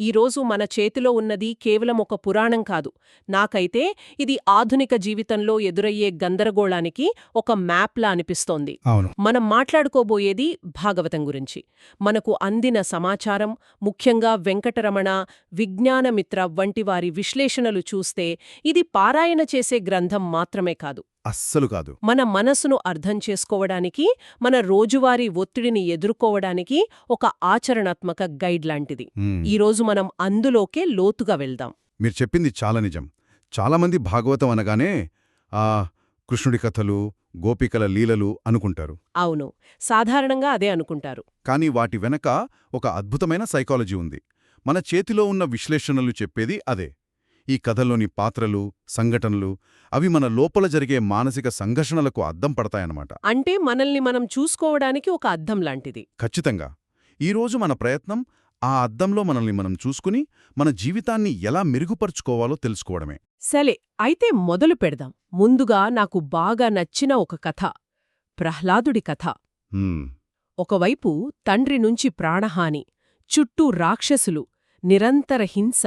ఈరోజు మన చేతిలో ఉన్నది కేవలం ఒక పురాణం కాదు. నాకైతే ఇది ఆధునిక జీవితంలో ఎదురయ్యే గందరగోళానికి ఒక మ్యాప్లా అనిపిస్తోంది. మనం మాట్లాడుకోబోయేది భాగవతం గురించి. మనకు అందిన సమాచారం ముఖ్యంగా వెంకటరమణ విజ్ఞానమిత్ర వంటి వారి విశ్లేషణలు చూస్తే ఇది పారాయణ చేసే గ్రంథం మాత్రమే కాదు. అస్సలు కాదు. మన మనసును అర్థం చేసుకోవడానికి మన రోజువారీ ఒత్తిడిని ఎదుర్కోవడానికి ఒక ఆచరణాత్మక గైడ్ లాంటిది. ఈరోజు మనం అందులోకే లోతుగా వెళ్దాం. మీరు చెప్పింది చాలా నిజం. చాలామంది భాగవతం అనగానే ఆ కృష్ణుడి కథలు గోపికల లీలలు అనుకుంటారు. అవును. సాధారణంగా అదే అనుకుంటారు. కానీ వాటి వెనక ఒక అద్భుతమైన సైకాలజీ ఉంది. మన చేతిలో ఉన్న విశ్లేషణలు చెప్పేది అదే. ఈ కథల్లోని పాత్రలు సంఘటనలు అవి మన లోపల జరిగే మానసిక సంఘర్షణలకు అద్దం పడతాయన్నమాట. అంటే మనల్ని మనం చూసుకోవడానికి ఒక అద్దం లాంటిది. ఖచ్చితంగా. ఈరోజు మన ప్రయత్నం ఆ అద్దంలో మనల్ని మనం చూసుకుని మన జీవితాన్ని ఎలా మెరుగుపరుచుకోవాలో తెలుసుకోవడమే. సరే అయితే మొదలు పెడదాం. ముందుగా నాకు బాగా నచ్చిన ఒక కథ. ప్రహ్లాదుడి కథ. ఒకవైపు తండ్రి నుంచి ప్రాణహాని చుట్టూ రాక్షసులు నిరంతర హింస.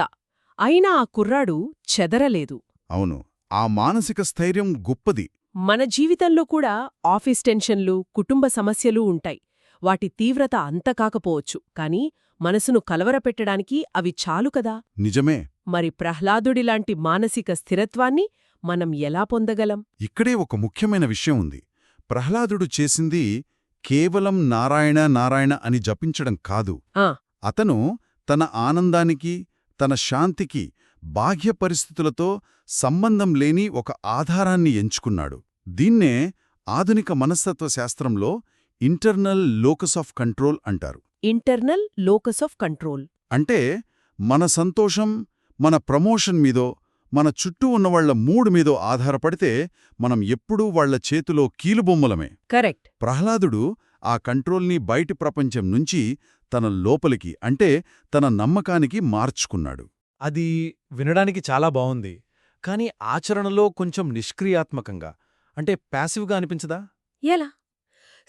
అయినా ఆ కుర్రాడు చెదరలేదు. అవును ఆ మానసిక స్థైర్యం గొప్పది. మన జీవితంలో కూడా ఆఫీస్ టెన్షన్లు కుటుంబ సమస్యలు ఉంటాయి. వాటి తీవ్రత అంత కాకపోవచ్చు కాని మనసును కలవరపెట్టడానికి అవి చాలు కదా? నిజమే. మరి ప్రహ్లాదుడిలాంటి మానసిక స్థిరత్వాన్ని మనం ఎలా పొందగలం? ఇక్కడే ఒక ముఖ్యమైన విషయం ఉంది. ప్రహ్లాదుడు చేసింది కేవలం నారాయణ నారాయణ అని జపించడం కాదు. ఆ. అతను తన ఆనందానికి తన శాంతికి బాహ్య పరిస్థితులతో సంబంధం లేని ఒక ఆధారాన్ని ఎంచుకున్నాడు. దీన్నే ఆధునిక మనస్తత్వ శాస్త్రంలో ఇంటర్నల్ లోకస్ ఆఫ్ కంట్రోల్ అంటారు. Internal locus of control. అంటే మన సంతోషం మన ప్రమోషన్ మీదో మన చుట్టూ ఉన్నవాళ్ళ మూడ్ మీదో ఆధారపడితే మనం ఎప్పుడూ వాళ్ళ చేతిలో కీలుబొమ్మలమే. కరెక్ట్. ప్రహ్లాదుడు ఆ కంట్రోల్ని బయటి ప్రపంచం నుంచి తన లోపలికి అంటే తన నమ్మకానికి మార్చుకున్నాడు. అది వినడానికి చాలా బావుంది కానీ ఆచరణలో కొంచెం నిష్క్రియాత్మకంగా అంటే ప్యాసివ్గా అనిపించదా? ఎలా?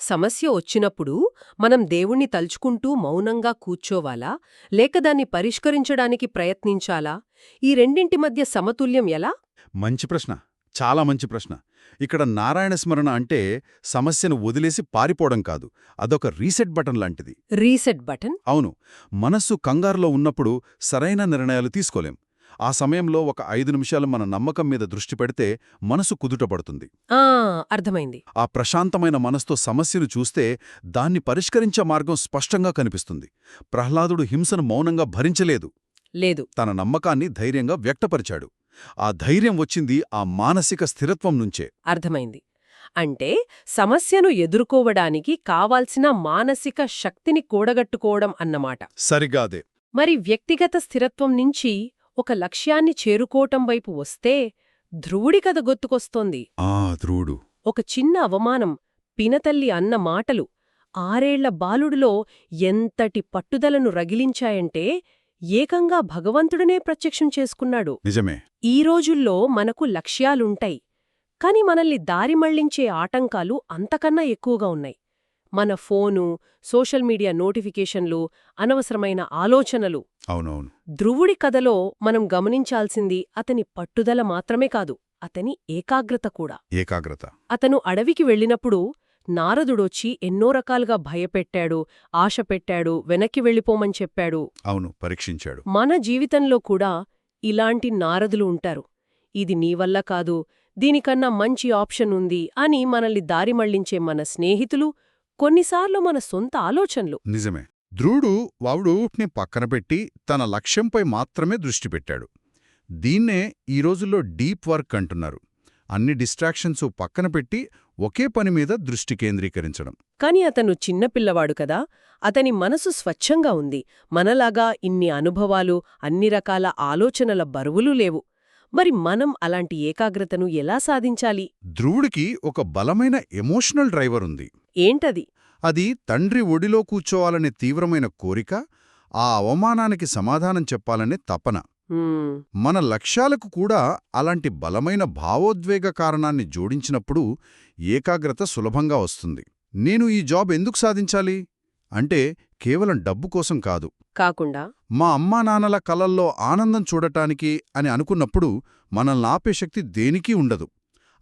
సమస్య వచ్చినప్పుడు మనం దేవుణ్ణి తలుచుకుంటూ మౌనంగా కూర్చోవాలా? లేక దాన్ని పరిష్కరించడానికి ప్రయత్నించాలా? ఈ రెండింటి మధ్య సమతుల్యం ఎలా? మంచి ప్రశ్న. చాలా మంచి ప్రశ్న. ఇక్కడ నారాయణ స్మరణ అంటే సమస్యను వదిలేసి పారిపోవడం కాదు అదొక రీసెట్ బటన్ లాంటిది. Reset button? అవును. మనస్సు కంగారులో ఉన్నప్పుడు సరైన నిర్ణయాలు తీసుకోలేం. ఆ సమయంలో ఒక ఐదు నిమిషాలు మన నమ్మకం మీద దృష్టి పెడితే మనసు కుదుటపడుతుంది ఆ అర్థమైంది. ఆ ప్రశాంతమైన మనస్తో సమస్యను చూస్తే దాన్ని పరిష్కరించే మార్గం స్పష్టంగా కనిపిస్తుంది. ప్రహ్లాదుడు హింసను మౌనంగా భరించలేదు. లేదు. తన నమ్మకాన్ని ధైర్యంగా వ్యక్తపరిచాడు. ఆ ధైర్యం వచ్చింది ఆ మానసిక స్థిరత్వం నుంచే. అర్థమైంది. అంటే సమస్యను ఎదుర్కోవడానికి కావాల్సిన మానసిక శక్తిని కూడగట్టుకోవడం అన్నమాట. సరిగాదే మరి వ్యక్తిగత స్థిరత్వం నుంచి ఒక లక్ష్యాన్ని చేరుకోవటం వైపు వస్తే ధ్రువుడి కథ గొత్తుకొస్తోంది ఆ ధ్రువుడు. ఒక చిన్న అవమానం పినతల్లి అన్న మాటలు ఆరేళ్ళ బాలుడిలో ఎంతటి పట్టుదలను రగిలించాయంటే ఏకంగా భగవంతుడనే ప్రత్యక్షం చేసుకున్నాడు. నిజమే. ఈ రోజుల్లో మనకు లక్ష్యాలుంటాయి. కాని మనల్ని దారి మళ్ళించే ఆటంకాలు అంతకన్నా ఎక్కువగా ఉన్నాయి. మన ఫోను సోషల్ మీడియా నోటిఫికేషన్లు అనవసరమైన ఆలోచనలు. అవునవును. ధ్రువుడి కథలో మనం గమనించాల్సింది అతని పట్టుదల మాత్రమే కాదు అతని ఏకాగ్రత కూడా. ఏకాగ్రత. అతను అడవికి వెళ్ళినప్పుడు నారదుడొచ్చి ఎన్నో రకాలుగా భయపెట్టాడు ఆశ పెట్టాడు వెనక్కి వెళ్ళిపోమని చెప్పాడు. అవును పరీక్షించాడు. మన జీవితంలో కూడా ఇలాంటి నారదులు ఉంటారు. ఇది నీ వల్ల కాదు దీనికన్నా మంచి ఆప్షన్ ఉంది అని మనల్ని దారి మళ్ళించే మన స్నేహితులు కొన్నిసార్లు మన సొంత ఆలోచనలు. నిజమే. ధ్రువుడు వావుడుని పక్కన పెట్టి తన లక్ష్యంపై మాత్రమే దృష్టి పెట్టాడు. దీన్నే ఈ రోజుల్లో డీప్ వర్క్ అంటున్నారు. అన్ని డిస్ట్రాక్షన్స్ పక్కన పెట్టి ఒకే పని మీద దృష్టి కేంద్రీకరించడం. కాని అతను చిన్నపిల్లవాడు కదా అతని మనసు స్వచ్ఛంగా ఉంది. మనలాగా ఇన్ని అనుభవాలు అన్ని రకాల ఆలోచనల బరువులు లేవు. మరి మనం అలాంటి ఏకాగ్రతను ఎలా సాధించాలి? ధ్రువుడికి ఒక బలమైన ఎమోషనల్ డ్రైవర్ ఉంది. ఏంటది? అది తండ్రి ఒడిలో కూర్చోవాలనే తీవ్రమైన కోరిక ఆ అవమానానికి సమాధానం చెప్పాలనే తపన. మన లక్ష్యాలకు కూడా అలాంటి బలమైన భావోద్వేగ కారణాన్ని జోడించినప్పుడు ఏకాగ్రత సులభంగా వస్తుంది. నేను ఈ జాబ్ ఎందుకు సాధించాలి? అంటే కేవలం డబ్బు కోసం కాదు. కాకుండా మా అమ్మా నాన్నల కలల్లో ఆనందం చూడటానికి అని అనుకున్నప్పుడు మనల్ని ఆపే శక్తి దేనికీ ఉండదు.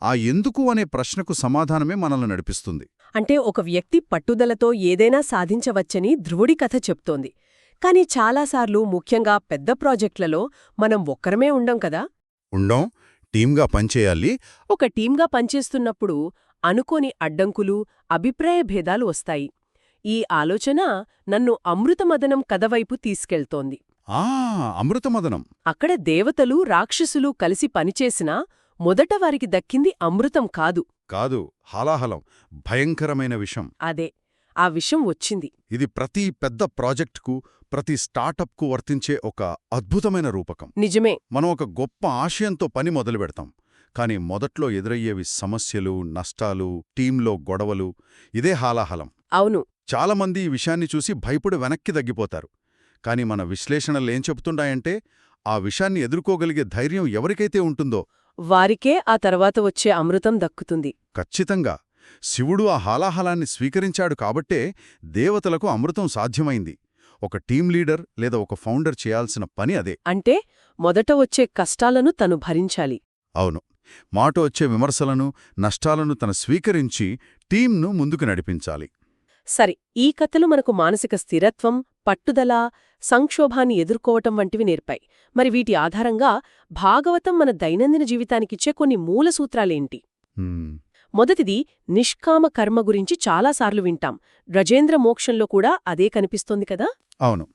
ఆ ఎందుకు అనే ప్రశ్నకు సమాధానమే మనల్ని నడిపిస్తుంది. అంటే ఒక వ్యక్తి పట్టుదలతో ఏదైనా సాధించవచ్చని ధ్రువుడి కథ చెప్తోంది. కాని చాలాసార్లు ముఖ్యంగా పెద్ద ప్రాజెక్టులలో మనం ఒక్కరమే ఉండం కదా? ఉండం. టీంగా పనిచేయాలి. ఒక టీంగా పనిచేస్తున్నప్పుడు అనుకోని అడ్డంకులు అభిప్రాయ భేదాలు వస్తాయి. ఈ ఆలోచన నన్ను అమృతమదనం కథవైపు తీసుకెళ్తోంది. ఆ! అమృతమదనం. అక్కడ దేవతలు రాక్షసులు కలిసి పనిచేసినా మొదట వారికి దక్కింది అమృతం కాదు. కాదు హాలాహలం. భయంకరమైన విషం. అదే. ఆ విషం వచ్చింది. ఇది ప్రతి పెద్ద ప్రాజెక్టుకు ప్రతి స్టార్టప్కు వర్తించే ఒక అద్భుతమైన రూపకం. నిజమే. మనం ఒక గొప్ప ఆశయంతో పని మొదలు పెడతాం. కానీ మొదట్లో ఎదురయ్యేవి సమస్యలు నష్టాలు టీంలో గొడవలు ఇదే హాలాహలం. అవును. చాలామంది ఈ విషయాన్ని చూసి భయపడి వెనక్కి తగ్గిపోతారు. కాని మన విశ్లేషణలేం చెబుతుంటాయంటే ఆ విషయాన్ని ఎదుర్కోగలిగే ధైర్యం ఎవరికైతే ఉంటుందో వారికే ఆ తర్వాత వచ్చే అమృతం దక్కుతుంది. ఖచ్చితంగా. శివుడు ఆ హాలాహలాన్ని స్వీకరించాడు కాబట్టే దేవతలకు అమృతం సాధ్యమైంది. ఒక టీం లీడర్ లేదా ఒక ఫౌండర్ చేయాల్సిన పని అదే. అంటే మొదట వచ్చే కష్టాలను తను భరించాలి. అవును. మాట వచ్చే విమర్శలను నష్టాలను తన స్వీకరించి టీంను ముందుకు నడిపించాలి. సరే ఈ కథలు మనకు మానసిక స్థిరత్వం పట్టుదల సంక్షోభాన్ని ఎదుర్కోవటం వంటివి నేర్పాయి. మరి వీటి ఆధారంగా భాగవతం మన దైనందిన జీవితానికిచ్చే కొన్ని మూల సూత్రాలేంటి? మొదటిది నిష్కామ కర్మ గురించి చాలాసార్లు వింటాం. రజేంద్ర మోక్షంలో కూడా అదే కనిపిస్తోంది కదా? అవును.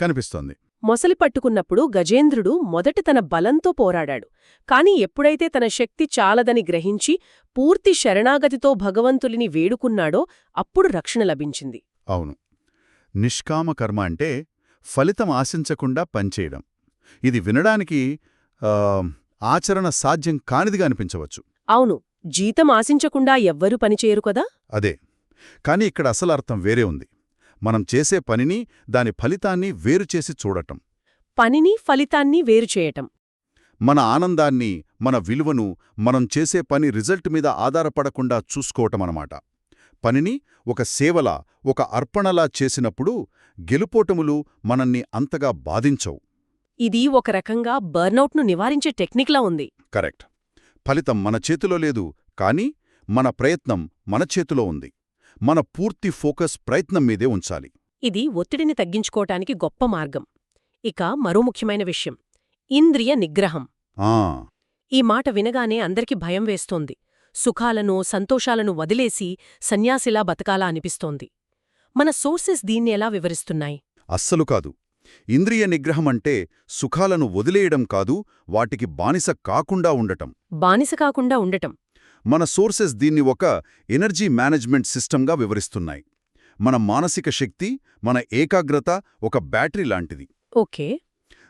కనిపిస్తోంది. మొసలి పట్టుకున్నప్పుడు గజేంద్రుడు మొదట తన బలంతో పోరాడాడు. కాని ఎప్పుడైతే తన శక్తి చాలదని గ్రహించి పూర్తి శరణాగతితో భగవంతులిని వేడుకున్నాడో అప్పుడు రక్షణ లభించింది. అవును. నిష్కామ కర్మ అంటే ఫలితం ఆశించకుండా పనిచేయడం. ఇది వినడానికి ఆచరణ సాధ్యం కానిదిగా అనిపించవచ్చు. అవును. జీతం ఆశించకుండా ఎవ్వరూ పనిచేయరు కదా? అదే. కాని ఇక్కడ అసలు అర్థం వేరే ఉంది. మనం చేసే పనిని దాని ఫలితాన్ని వేరుచేసి చూడటం. పనిని ఫలితాన్ని వేరుచేయటం మన ఆనందాన్ని మన విలువను మనం చేసే పని రిజల్ట్ మీద ఆధారపడకుండా చూసుకోవటమనమాట. పనిని ఒక సేవలా ఒక అర్పణలా చేసినప్పుడు గెలుపోటములు మనల్ని అంతగా బాధించవు. ఇది ఒక రకంగా బర్నౌట్ను నివారించే టెక్నిక్లా ఉంది. కరెక్ట్. ఫలితం మన చేతిలో లేదు కాని మన ప్రయత్నం మన చేతిలో ఉంది. మన పూర్తి ఫోకస్ ప్రయత్నం మీదే ఉంచాలి. ఇది ఒత్తిడిని తగ్గించుకోవటానికి గొప్ప మార్గం. ఇక మరో ముఖ్యమైన విషయం ఇంద్రియ నిగ్రహం. ఆ! ఈ మాట వినగానే అందరికి భయం వేస్తోంది. సుఖాలను సంతోషాలను వదిలేసి సన్యాసిలా బతకాలా అనిపిస్తోంది. మన సోర్సెస్ దీన్ని ఎలా వివరిస్తున్నాయి? అస్సలు కాదు. ఇంద్రియ నిగ్రహం అంటే సుఖాలను వదిలేయడం కాదు వాటికి బానిస కాకుండా ఉండటం. బానిస కాకుండా ఉండటం. మన సోర్సెస్ దీన్ని ఒక ఎనర్జీ మేనేజ్మెంట్ సిస్టంగా వివరిస్తున్నాయి. మన మానసిక శక్తి మన ఏకాగ్రత ఒక బ్యాటరీ లాంటిది. ఓకే.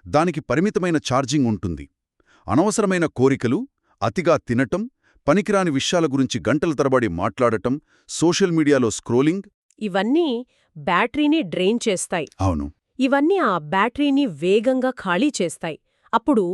దానికి పరిమితమైన ఛార్జింగ్ ఉంటుంది. అనవసరమైన కోరికలు అతిగా తినటం పనికిరాని విషయాల గురించి గంటల తరబడి మాట్లాడటం సోషల్ మీడియాలో స్క్రోలింగ్ ఇవన్నీ బ్యాటరీని డ్రైన్ చేస్తాయి. అవును. ఇవన్నీ ఆ బ్యాటరీని వేగంగా ఖాళీ చేస్తాయి. అప్పుడు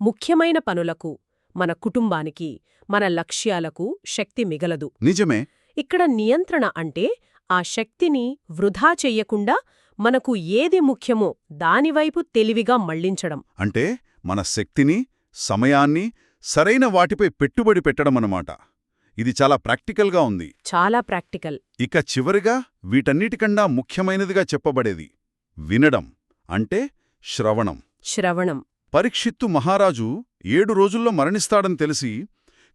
ముఖ్యమైన పనులకు మన కుటుంబానికి మన లక్ష్యాలకు శక్తి మిగలదు. నిజమే. ఇక్కడ నియంత్రణ అంటే ఆ శక్తిని వృధా చెయ్యకుండా మనకు ఏది ముఖ్యమో దానివైపు తెలివిగా మళ్ళించడం. అంటే మన శక్తిని సమయాన్ని సరైన వాటిపై పెట్టుబడి పెట్టడమన్నమాట ఇది చాలా ప్రాక్టికల్గా ఉంది. చాలా ప్రాక్టికల్. ఇక చివరిగా వీటన్నిటికన్నా ముఖ్యమైనదిగా చెప్పబడేది వినడం అంటే శ్రవణం. శ్రవణం. పరీక్షిత్తు మహారాజు ఏడు రోజుల్లో మరణిస్తాడని తెలిసి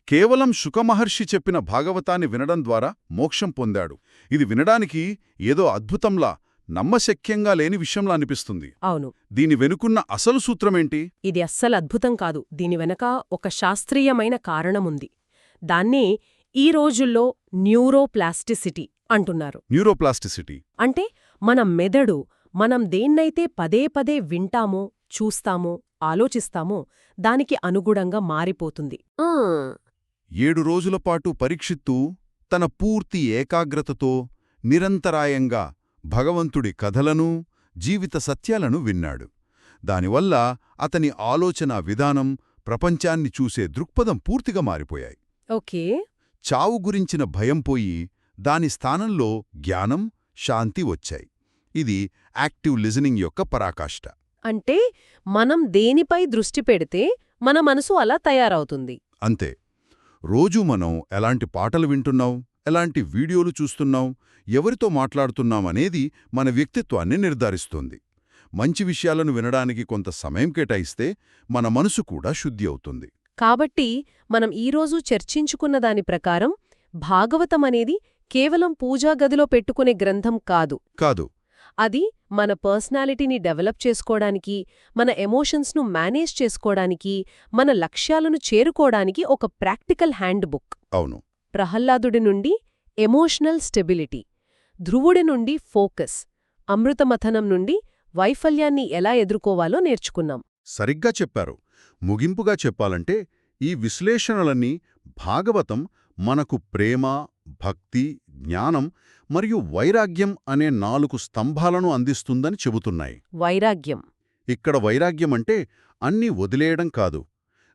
కేవలం శుకమహర్షి చెప్పిన భాగవతాన్ని వినడం ద్వారా మోక్షం పొందాడు. ఇది వినడానికి ఏదో అద్భుతంలా నమ్మశక్యంగా లేని విషయంలా అనిపిస్తుంది. అవును. దీని వెనుకున్న అసలు సూత్రమేంటి? ఇది అస్సలు అద్భుతం కాదు. దీని వెనక ఒక శాస్త్రీయమైన కారణముంది. దాన్నే ఈ రోజుల్లో న్యూరోప్లాస్టిసిటీ అంటున్నారు. న్యూరోప్లాస్టిసిటీ. అంటే మన మెదడు మనం దేన్నైతే పదే పదే వింటామో చూస్తామో ఆలోచిస్తామో దానికి అనుగుణంగా మారిపోతుంది. ఏడు రోజులపాటు పరీక్షిత్తు తన పూర్తి ఏకాగ్రతతో నిరంతరాయంగా భగవంతుడి కథలను జీవిత సత్యాలను విన్నాడు. దానివల్ల అతని ఆలోచన విధానం ప్రపంచాన్ని చూసే దృక్పథం పూర్తిగా మారిపోయాయి. ఓకే. చావు గురించిన భయం పోయి దాని స్థానంలో జ్ఞానం శాంతి వచ్చాయి. ఇది యాక్టివ్ లిజనింగ్ యొక్క పరాకాష్ట. అంటే మనం దేనిపై దృష్టి పెడితే మన మనసు అలా తయారవుతుంది. అంతే. రోజూ మనం ఎలాంటి పాటలు వింటున్నాం ఎలాంటి వీడియోలు చూస్తున్నాం ఎవరితో మాట్లాడుతున్నాం అనేది మన వ్యక్తిత్వాన్ని నిర్ధారిస్తుంది. మంచి విషయాలను వినడానికి కొంత సమయం కేటాయిస్తే మన మనసు కూడా శుద్ధి అవుతుంది. కాబట్టి మనం ఈరోజు చర్చించుకున్న దాని ప్రకారం భాగవతం అనేది కేవలం పూజా గదిలో పెట్టుకునే గ్రంథం కాదు. కాదు. అది మన పర్సనాలిటీని డెవలప్ చేసుకోవడానికి మన ఎమోషన్స్ను మేనేజ్ చేసుకోవడానికి మన లక్ష్యాలను చేరుకోవడానికి ఒక ప్రాక్టికల్ హ్యాండ్ బుక్ అవును. ప్రహ్లాదుడి నుండి ఎమోషనల్ స్టెబిలిటీ ధ్రువుడి నుండి ఫోకస్ అమృతమథనం నుండి వైఫల్యాన్ని ఎలా ఎదుర్కోవాలో నేర్చుకున్నాం. సరిగ్గా చెప్పారు. ముగింపుగా చెప్పాలంటే ఈ విశ్లేషణలన్నీ భాగవతం మనకు ప్రేమ భక్తి జ్ఞానం మరియు వైరాగ్యం అనే నాలుగు స్తంభాలను అందిస్తుందని చెబుతున్నాయి. వైరాగ్యం. ఇక్కడ వైరాగ్యం అంటే అన్నీ వదిలేయడం కాదు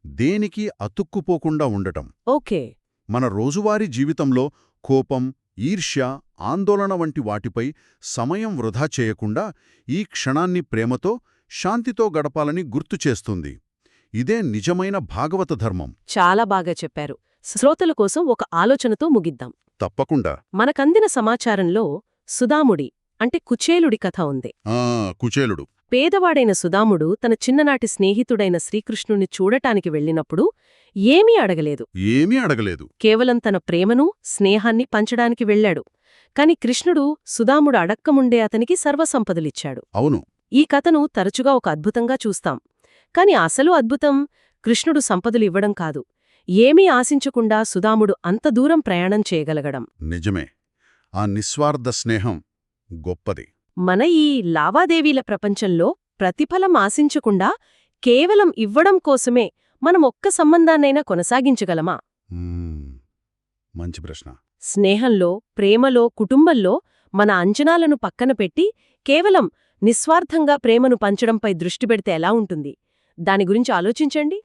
దేనికి అతుక్కుపోకుండా ఉండటం. ఓకే. మన రోజువారీ జీవితంలో కోపం ఈర్ష్య ఆందోళన వంటి వాటిపై సమయం వృధా చేయకుండా ఈ క్షణాన్ని ప్రేమతో శాంతితో గడపాలని గుర్తు చేస్తుంది. ఇదే నిజమైన భాగవత ధర్మం. చాలా బాగా చెప్పారు. శ్రోతల కోసం ఒక ఆలోచనతో ముగిద్దాం. తప్పకుండా. మనకందిన సమాచారంలో సుదాముడి అంటే కుచేలుడి కథ ఉంది. కుచేలుడు. పేదవాడైన సుదాముడు తన చిన్ననాటి స్నేహితుడైన శ్రీకృష్ణుణ్ణి చూడటానికి వెళ్ళినప్పుడు ఏమీ అడగలేదు. ఏమీ అడగలేదు. కేవలం తన ప్రేమను స్నేహాన్ని పంచడానికి వెళ్ళాడు. కాని కృష్ణుడు సుదాముడు అడక్కముండే అతనికి సర్వసంపదలిచ్చాడు. అవును. ఈ కథను తరచుగా ఒక అద్భుతంగా చూస్తాం. కాని అసలు అద్భుతం కృష్ణుడు సంపదలు ఇవ్వడం కాదు. ఏమీ ఆశించకుండా సుదాముడు అంత దూరం ప్రయాణం చేయగలగడం. నిజమే. ఆ నిస్వార్థ స్నేహం గొప్పది. మన ఈ లావాదేవీల ప్రపంచంలో ప్రతిఫలం ఆశించకుండా కేవలం ఇవ్వడం కోసమే మనం ఒక్క సంబంధాన్నైనా కొనసాగించగలమా. మంచి ప్రశ్న. స్నేహంలో ప్రేమలో కుటుంబంలో మన అంచనాలను పక్కన పెట్టి కేవలం నిస్వార్థంగా ప్రేమను పంచడంపై దృష్టి పెడితే ఎలా ఉంటుంది? దాని గురించి ఆలోచించండి.